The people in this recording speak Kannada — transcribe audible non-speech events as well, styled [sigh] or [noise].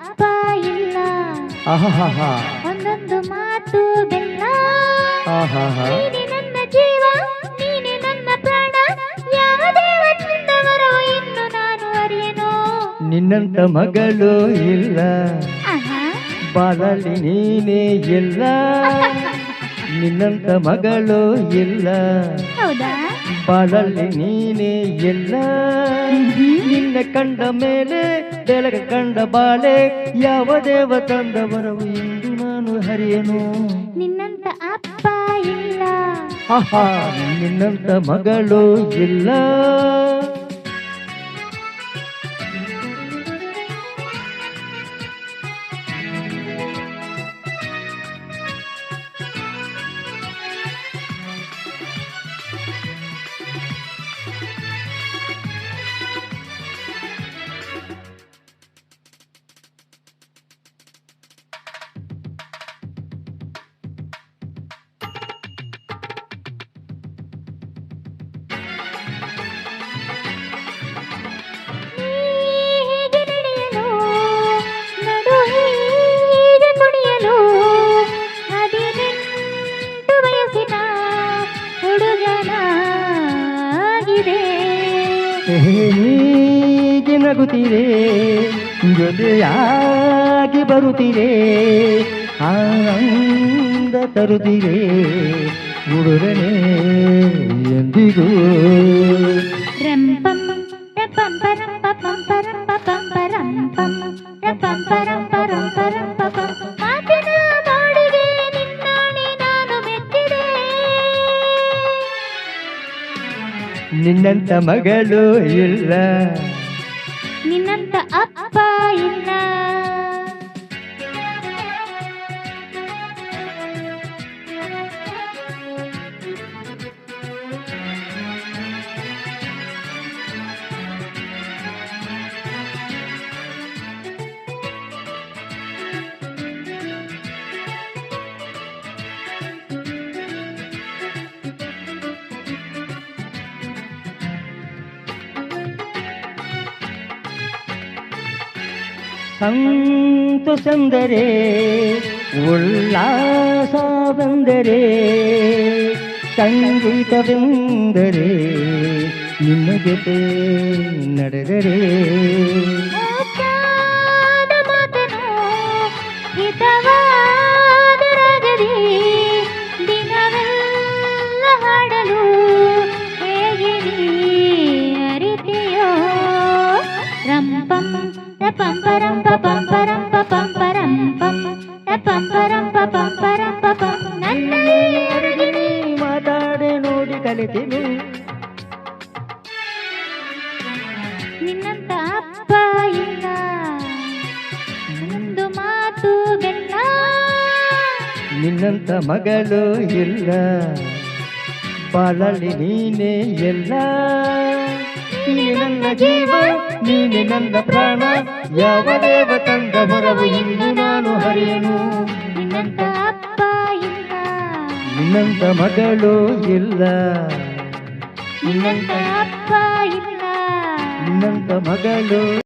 ಅಪ್ಪ ಇಲ್ಲ ಒಂದೊಂದು ಮಾತು ಬೆಲ್ಲ. ನೀನೆ ನನ್ನ ಜೀವ ನೀನೆ ನನ್ನ ಪ್ರಾಣ. ಯಾವ ದೇವರಿಂದ ಇನ್ನು ನಾನು ಅರಿಯೇನೋ? ನಿನ್ನಂತ ಮಗಳು ಇಲ್ಲ. ಬಾಳಲ್ಲಿ ನೀನೇ ಇಲ್ಲ. [laughs] ನಿನ್ನಂತ ಮಗಳು ಇಲ್ಲ. ಹೌದಾ? ಬಾಳಲ್ಲಿ ನೀನೇ ಇಲ್ಲ. ನಿನ್ನ ಕಂಡ ಮೇಲೆ ಬೆಳಗ ಕಂಡ ಬಾಳೆ ಯಾವ ದೇವ ತಂದ ಬರವು ಎಂದು ನಾನು ಹರಿಯನು. ನಿನ್ನಂತ ಅಪ್ಪ ಇಲ್ಲ. ಆಹಾ ನಿನ್ನಂತ ಮಗಳು ಇಲ್ಲ. ಹುಡುಗನಾಗಿದೆ ಹೀಗೆ ನಗುತ್ತಿದೆ. ಜೊತೆಯಾಗಿ ಬರುತ್ತಿದೆ. ಆನಂದ ತರುತ್ತಿದೆ. ಹುಡುಗನೇ ಎಂದಿಗೂ. ರಂಪಂ ರಪಂ ಪರಂ ಪಂಪ ಪರಂ ಪಂಪ ರಪಂ ಪರಂ ಪರಂ ನಿನ್ನಂತ ಮಗಳು ಇಲ್ಲ. ನಿನ್ನಂತ ಅಪ್ಪ ಇಲ್ಲ. ಸಂತೋಷಂದರೆ ಉಲ್ಲಾಸ ಬಂದರೆ ಸಂಗೀತವೆಂದರೆ ನಿಮ್ಮ ಜೊತೆ ನಡೆದರೆ. ಮುದ್ದಾದ ಪರಂ ಪಂ ಪರಂ ಪಪಂ ಪರಂ ಪಪಂ ನನ್ನ ಅರಗಿಣಿ ಮಾತಾಡೆ ನೋಡಿ ಕಲಿತೀನಿ ನಿನ್ನಂತ ಅಪ್ಪ ಇಲ್ಲ ಒಂದು ಮಾತು ಬೆಲ್ಲ ನಿನ್ನಂತ ಮಗಳು ಇಲ್ಲ. ಬಾಳಲ್ಲಿ ನೀನೇ ಎಲ್ಲ. ನೀನೆ ನನ್ನ ಜೀವ, ನೀನೆ ನನ್ನ ಪ್ರಾಣ. ಯಾವ ದೇವ ತಂದ ಬರವು ಇಂದು ನಾನು ಹರಿಯನು. ನಿನ್ನಂತ ಅಪ್ಪ ಇಲ್ಲ. ನಿನ್ನಂತ ಮಗಳು ಇಲ್ಲ. ನಿನ್ನಂತ ಅಪ್ಪ ಇಲ್ಲ. ನಿನ್ನಂತ ಮಗಳು